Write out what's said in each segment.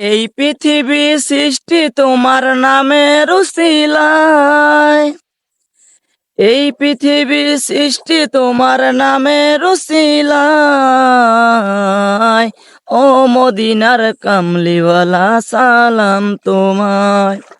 এই পৃথিবী সৃষ্টি তোমার নামের উসিলায়। এই পৃথিবী সৃষ্টি তোমার নামের উসিলায়। ও মদিনার কামলিওয়ালা সালাম তোমায়।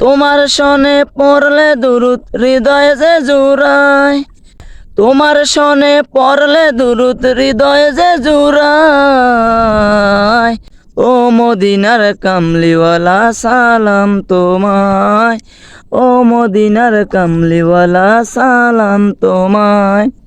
তোমার সনে পড়লে দুরুত হৃদয় যে জুড়ায়। তোমার সনে পড়লে দুরুত হৃদয় যে জুড়ায়। ও মদিনার কামলিওয়ালা, সালাম তোমায়। ও মদিনার কামলিওয়ালা, সালাম তোমায়।